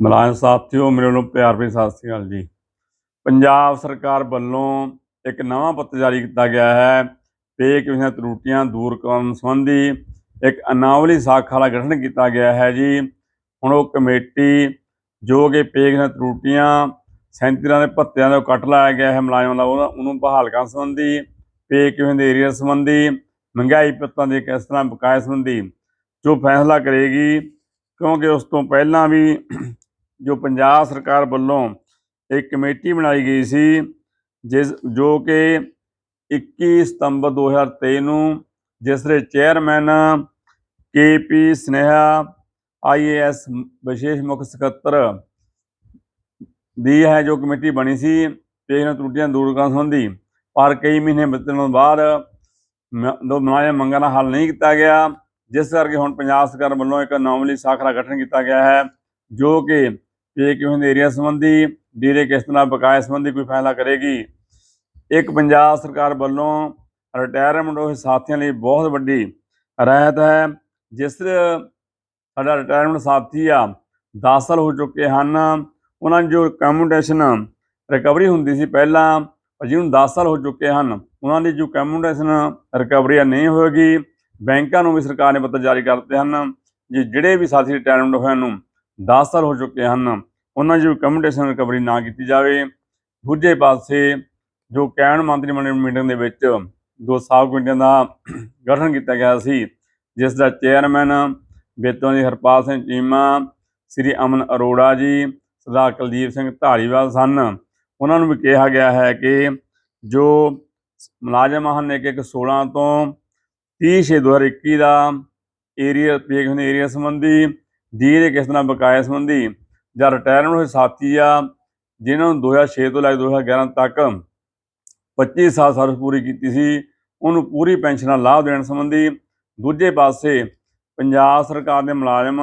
ਮੁਲਾਜ਼ਮ ਸਾਥੀਓ ਮੇਰੇ ਨੂੰ ਪਿਆਰ ਭਰੀ ਸਤਿ ਸ੍ਰੀ ਅਕਾਲ ਜੀ। ਪੰਜਾਬ ਸਰਕਾਰ ਵੱਲੋਂ ਇੱਕ ਨਵਾਂ ਪੱਤਰ ਜਾਰੀ ਕੀਤਾ ਗਿਆ ਹੈ ਪੇ ਕਮਿਸ਼ਨ ਤਰੁੱਟੀਆਂ ਦੂਰ ਕਰਨ ਸੰਬੰਧੀ ਇੱਕ ਅਨਾਵਲੀ ਸਾਖਾ ਦਾ ਗਠਨ ਕੀਤਾ ਗਿਆ ਹੈ ਜੀ। ਹੁਣ ਉਹ ਕਮੇਟੀ ਜੋ ਕਿ ਪੇ ਕਮਿਸ਼ਨ ਤਰੁੱਟੀਆਂ ਸੈਂਤੀਆਂ ਦੇ ਭੱਤਿਆਂ ਦਾ ਕੱਟ ਲਾਇਆ ਗਿਆ ਹੈ ਮੁਲਾਜ਼ਮਾਂ ਦਾ ਉਹਨੂੰ ਬਹਾਲ ਕਰਨ ਸੰਬੰਧੀ ਪੇ ਕਮਿਸ਼ਨ ਦੇ ਏਰੀਆ ਸੰਬੰਧੀ, ਮਹਿੰਗਾਈ ਪੱਤਾਂ ਦੇ ਕਿਸ ਤਰ੍ਹਾਂ ਬਕਾਇਆ ਸੰਬੰਧੀ, ਜੋ ਫੈਸਲਾ ਕਰੇਗੀ, ਕਿਉਂਕਿ ਉਸ ਤੋਂ ਪਹਿਲਾਂ ਵੀ ਜੋ ਪੰਜਾਬ ਸਰਕਾਰ ਵੱਲੋਂ ਇੱਕ ਕਮੇਟੀ ਬਣਾਈ ਗਈ ਸੀ, ਜਿਸ, ਜੋ ਕਿ 21 ਸਤੰਬਰ 2023 ਨੂੰ ਜਿਸ ਦੇ chairman K KP Sneha IAS ਵਿਸ਼ੇਸ਼ ਮੁੱਖ ਸਕੱਤਰ ਦੀ ਹੈ ਜੋ ਕਮੇਟੀ ਬਣੀ ਸੀ ਪੇਸ਼ੈਂਟ ਤਰੁੱਟੀਆਂ ਦੂਰ ਕਰਨ ਸੰਬੰਧੀ ਪਰ ਕਈ ਮਹੀਨੇ ਬੀਤਣ ਤੋਂ ਬਾਅਦ ਮ- ਦੋ ਮੁਲਾਜ਼ਮ ਮੰਗਾਂ ਦਾ ਹੱਲ ਨਹੀਂ ਕੀਤਾ ਗਿਆ, ਜਿਸ ਕਰਕੇ ਹੁਣ ਪੰਜਾਬ ਸਰਕਾਰ ਵੱਲੋਂ ਇੱਕ ਨੌਮਲੀ ਸਾਖ ਦਾ ਗਠਨ ਕੀਤਾ ਗਿਆ ਹੈ, ਜੋ ਕਿ ਪੇ ਕਿਉਂ ਏਰੀਆ ਸੰਬੰਧੀ ਡੀਰੇ ਕਿਸ ਤਰ੍ਹਾਂ ਬਕਾਇਆ ਸੰਬੰਧੀ ਕੋਈ ਫੈਸਲਾ ਕਰੇਗੀ? ਇੱਕ ਪੰਜਾਬ ਸਰਕਾਰ ਵੱਲੋਂ ਰਿਟਾਇਰਮੈਂਟ ਹੋਏ ਸਾਥੀਆਂ ਲਈ ਬਹੁਤ ਵੱਡੀ ਰਾਹਤ ਹੈ, ਜਿਸ ਸਾਡਾ ਰਿਟਾਇਰਮੈਂਟ ਸਾਥੀ ਆ 10 ਸਾਲ ਹੋ ਚੁੱਕੇ ਹਨ। ਉਹਨਾਂ ਦੀ ਜੋ ਕਮਿਊਨਿਕੇਸ਼ਨ ਰਿਕਵਰੀ ਹੁੰਦੀ ਸੀ ਪਹਿਲਾਂ ਜਿਹਨੂੰ 10 ਸਾਲ ਹੋ ਚੁੱਕੇ ਹਨ, ਉਹਨਾਂ ਦੀ ਜੋ ਕਮਿਊਨਿਕੇਸ਼ਨ ਰਿਕਵਰੀ ਆ ਨਹੀਂ ਹੋਏਗੀ। ਬੈਂਕਾਂ ਨੂੰ ਵੀ ਸਰਕਾਰ ਨੇ ਪੱਤਰ ਜਾਰੀ ਕਰ ਦਿੱਤੇ ਹਨ, ਜੇ ਜਿਹੜੇ ਵੀ ਸਾਥੀ ਰਿਟਾਇਰਮੈਂਟ ਹੋਏ ਨੂੰ 10 ਸਾਲ ਹੋ ਚੁੱਕੇ ਹਨ। ਉਹਨਾਂ ਦੀ ਜੋ ਕਮਿਊਨਿਕੇਸ਼ਨ ਰਿਕਵਰੀ ਨਾ ਕੀਤੀ ਜਾਵੇ। ਦੂਜੇ ਪਾਸੇ ਜੋ ਕੈਬਨਿਟ ਮੰਤਰੀ ਮੰਡਲ ਮੀਟਿੰਗ ਦੇ ਵਿੱਚ ਦੋ ਸਾਬ ਕਮੇਟੀਆਂ ਦਾ ਗਠਨ ਕੀਤਾ ਗਿਆ ਸੀ, ਜਿਸ ਦਾ ਚੇਅਰਮੈਨ ਬੇਤੋਂ ਦੀ ਹਰਪਾਲ ਸਿੰਘ ਚੀਮਾ, ਸ੍ਰੀ ਅਮਨ ਅਰੋੜਾ ਜੀ, ਸਰਦਾਰ ਕੁਲਦੀਪ ਸਿੰਘ ਧਾਲੀਵਾਲ ਸਨ। ਉਹਨਾਂ ਨੂੰ ਵੀ ਕਿਹਾ ਗਿਆ ਹੈ ਕਿ ਜੋ ਮੁਲਾਜ਼ਮ ਹਨ ਇੱਕ ਇੱਕ 16 ਤੋਂ 30 ਛੇ 2021 ਦਾ ਏਰੀਆ ਪੇਕ ਹੁੰਦੇ ਏਰੀਆ ਸੰਬੰਧੀ ਦੇ ਕਿਸ ਤਰ੍ਹਾਂ ਬਕਾਇਆ ਸੰਬੰਧੀ? ਜਾਂ ਰਿਟਾਇਰਮੈਂਟ ਹੋਏ ਸਾਥੀ ਆ, ਜਿਨ੍ਹਾਂ ਨੂੰ 2006 ਤੋਂ ਲੈ ਕੇ 2011 ਤੱਕ 25 ਸਾਲ ਸਰਵਿਸ ਪੂਰੀ ਕੀਤੀ ਸੀ, ਉਹਨੂੰ ਪੂਰੀ ਪੈਨਸ਼ਨ ਦਾ ਲਾਭ ਦੇਣ ਸੰਬੰਧੀ ਦੂਜੇ ਪਾਸੇ ਪੰਜਾਬ ਸਰਕਾਰ ਦੇ ਮੁਲਾਜ਼ਮ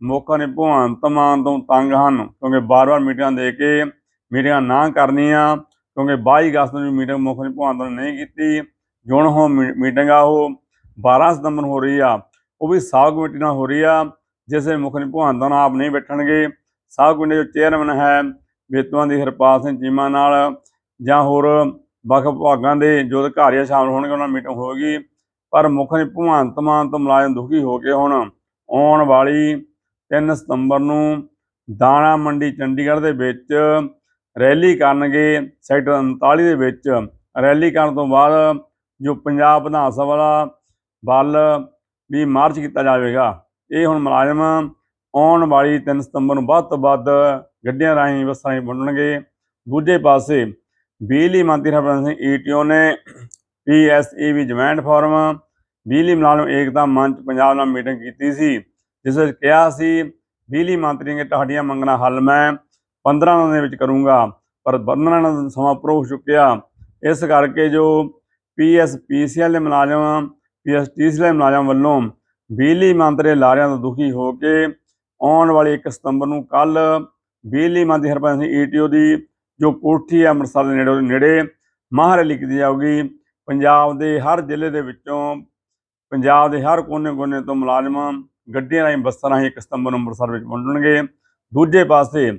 ਮੁੱਖਾਂ ਨੇ ਭਗਵੰਤ ਮਾਨ ਤੋਂ ਤੰਗ ਹਨ, ਕਿਉਂਕਿ ਬਾਰ-ਬਾਰ ਮੀਟਿੰਗਾਂ ਦੇ ਕੇ ਮੀਟਿੰਗਾਂ ਨਾ ਕਰਨੀਆਂ, ਕਿਉਂਕਿ 22 ਅਗਸਤ ਨੂੰ ਮੀਟਿੰਗ ਮੁੱਖ ਨੇ ਭਗਵੰਤ ਨੇ ਨਹੀਂ ਕੀਤੀ, ਜੁਣ ਹੋ ਮੀਟਿੰਗ ਆ ਉਹ 12 ਸਤੰਬਰ ਹੋ ਰਹੀ ਆ, ਉਹ ਵੀ ਸਾਗ ਕਮੇਟੀ ਨਾਲ ਹੋ ਰਹੀ ਆ ਜਿਸ ਦੇ ਮੁੱਖ ਨੇ ਭਗਵੰਤ ਨਾਲ ਆਪ ਨਹੀਂ ਬੈਠਣਗੇ। ਸਾਗ ਕਮੇਟੀ ਜੋ ਚੇਅਰਮੈਨ ਹੈ ਬੇਤੂਆਂ ਦੀ ਹਰਪਾਲ ਸਿੰਘ ਚੀਮਾ ਨਾਲ ਜਾਂ ਹੋਰ ਵੱਖ ਵਿਭਾਗਾਂ ਦੇ ਜੋ ਅਧਿਕਾਰੀ ਸ਼ਾਮਲ ਹੋਣਗੇ, ਉਹਨਾਂ ਨਾਲ ਮੀਟਿੰਗ ਹੋਵੇਗੀ ਪਰ ਮੁੱਖ ਨੇ ਭਗਵੰਤ ਮਾਨ ਤੋਂ ਮੁਲਾਜ਼ਮ ਦੁਖੀ ਹੋ ਕੇ ਹੁਣ ਆਉਣ ਵਾਲੀ 3 ਸਤੰਬਰ ਨੂੰ ਦਾਣਾ ਮੰਡੀ ਚੰਡੀਗੜ੍ਹ ਦੇ ਵਿੱਚ ਰੈਲੀ ਕਰਨਗੇ। ਸੈਕਟਰ 39 ਦੇ ਵਿੱਚ ਰੈਲੀ ਕਰਨ ਤੋਂ ਬਾਅਦ ਜੋ ਪੰਜਾਬ ਵਿਧਾਨ ਸਭਾ ਦਾ ਵੱਲ ਵੀ ਮਾਰਚ ਕੀਤਾ ਜਾਵੇਗਾ। ਇਹ ਹੁਣ ਮੁਲਾਜ਼ਮ ਆਉਣ ਵਾਲੀ 3 ਸਤੰਬਰ ਨੂੰ ਵੱਧ ਤੋਂ ਵੱਧ ਗੱਡੀਆਂ ਰਾਹੀਂ ਬੱਸਾਂ ਰਾਹੀਂ ਵੰਡਣਗੇ ਦੂਜੇ ਪਾਸੇ ਬਿਜਲੀ ਮੰਤਰੀ ਹਰਭਜਨ ਸਿੰਘ ਈਟੀਓ ਨੇ ਪੀਐਸਈਬੀ ਜੁਆਇੰਟ ਫੋਰਮ, ਬਿਜਲੀ ਮੁਲਾਜ਼ਮ ਏਕਤਾ ਮੰਚ ਪੰਜਾਬ ਨਾਲ ਮੀਟਿੰਗ ਕੀਤੀ ਸੀ, ਜਿਸ ਵਿੱਚ ਕਿਹਾ ਸੀ, ਬਿਜਲੀ ਮੰਤਰੀ ਨੇ ਤੁਹਾਡੀਆਂ ਮੰਗਾਂ ਹੱਲ ਮੈਂ 15 ਦਿਨਾਂ ਦੇ ਵਿੱਚ ਕਰੂੰਗਾ, ਪਰ 15 ਦਾ ਸਮਾਂ ਪੂਰਾ ਹੋ ਚੁੱਕਿਆ। ਇਸ ਕਰਕੇ ਜੋ ਪੀਐਸਪੀਸੀਐਲ ਦੇ ਮੁਲਾਜ਼ਮ ਪੀਐਸਟੀਸੀ ਦੇ ਮੁਲਾਜ਼ਮ ਵੱਲੋਂ ਬਿਜਲੀ ਮੰਤਰੀ ਲਾਰਿਆਂ ਤੋਂ ਦੁਖੀ ਹੋ ਕੇ ਆਉਣ ਵਾਲੀ 1 ਸਤੰਬਰ ਨੂੰ ਕੱਲ ਬਿਜਲੀ ਮੰਤਰੀ ਹਰਭਜਨ ਸਿੰਘ ਈਟੀਓ ਦੀ ਜੋ ਕੋਠੀ ਹੈ ਅੰਮ੍ਰਿਤਸਰ ਦੇ ਨੇੜੇ ਨੇੜੇ ਮਹਾਰੈਲੀ ਕੀਤੀ ਜਾਊਗੀ। ਪੰਜਾਬ ਦੇ ਹਰ ਜ਼ਿਲ੍ਹੇ ਦੇ ਵਿੱਚੋਂ, ਪੰਜਾਬ ਦੇ ਹਰ ਕੋਨੇ-ਕੋਨੇ ਤੋਂ ਮੁਲਾਜ਼ਮ ਗੱਡੀਆਂ ਰਾਹੀਂ, ਬੱਸਾਂ ਰਾਹੀਂ 1 ਸਤੰਬਰ ਨੂੰ ਅੰਮ੍ਰਿਤਸਰ ਵਿੱਚ ਪਹੁੰਚਣਗੇ। ਦੂਜੇ ਪਾਸੇ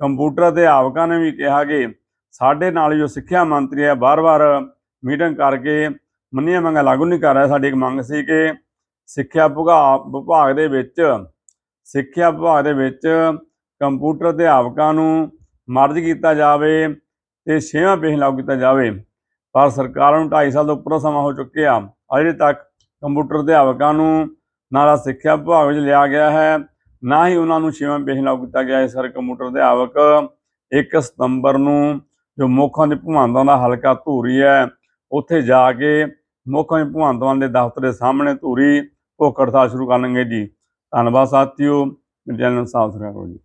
ਕੰਪਿਊਟਰ ਅਧਿਆਪਕਾਂ ਨੇ ਵੀ ਕਿਹਾ ਕਿ ਸਾਡੇ ਨਾਲ ਜੋ ਸਿੱਖਿਆ ਮੰਤਰੀ ਹੈ ਬਾਰ-ਬਾਰ ਮੀਟਿੰਗ ਕਰਕੇ ਮੰਨੀਆਂ ਮੰਗਾਂ ਲਾਗੂ ਨਹੀਂ ਕਰ ਰਿਹਾ। ਸਾਡੀ ਇੱਕ ਮੰਗ ਸੀ ਕਿ ਸਿੱਖਿਆ ਵਿਭਾਗ ਵਿਭਾਗ ਦੇ ਵਿੱਚ, ਸਿੱਖਿਆ ਵਿਭਾਗ ਦੇ ਵਿੱਚ ਕੰਪਿਊਟਰ ਅਧਿਆਪਕਾਂ ਨੂੰ ਮਰਜ ਕੀਤਾ ਜਾਵੇ ਤੇ ਛੇਵਾਂ ਪੇਸ਼ ਲਾਗੂ ਕੀਤਾ ਜਾਵੇ। ਪਰ ਸਰਕਾਰ ਨੂੰ 2.5 ਸਾਲ ਤੋਂ ਉੱਪਰ ਸਮਾਂ ਹੋ ਚੁੱਕਿਆ। ਅਜੇ ਤੱਕ ਕੰਪਿਊਟਰ ਅਧਿਆਪਕਾਂ ਨੂੰ ਨਾ ਤਾਂ ਸਿੱਖਿਆ ਵਿਭਾਗ ਵਿੱਚ ਲਿਆ ਗਿਆ ਹੈ, ਨਾ ਹੀ ਉਹਨਾਂ ਨੂੰ ਛੇਵਾਂ ਪੇਸ਼ ਲਾਗੂ ਕੀਤਾ ਗਿਆ ਹੈ। ਸਰ, ਕੰਪਿਊਟਰ ਅਧਿਆਪਕ 1 ਸਤੰਬਰ ਨੂੰ ਜੋ ਮੁੱਖਾਂ ਦੇ ਭਗਵੰਤਾਂ ਦਾ ਹਲਕਾ ਧੂਰੀ ਹੈ, ਉੱਥੇ ਜਾ ਕੇ ਮੁੱਖਾਂ ਦੇ ਭਗਵੰਤਾਂ ਦੇ ਦਫ਼ਤਰ ਦੇ ਸਾਹਮਣੇ ਧੂਰੀ ਭੁੱਖ ਹੜਤਾਲ ਸ਼ੁਰੂ ਕਰਨਗੇ ਜੀ। ਧੰਨਵਾਦ ਸਾਥੀਓ। ਮੇਰੇ ਚੈਨਲ ਨੂੰ ਸਬਸਕ੍ਰਾਈਬ ਕਰੋ ਜੀ।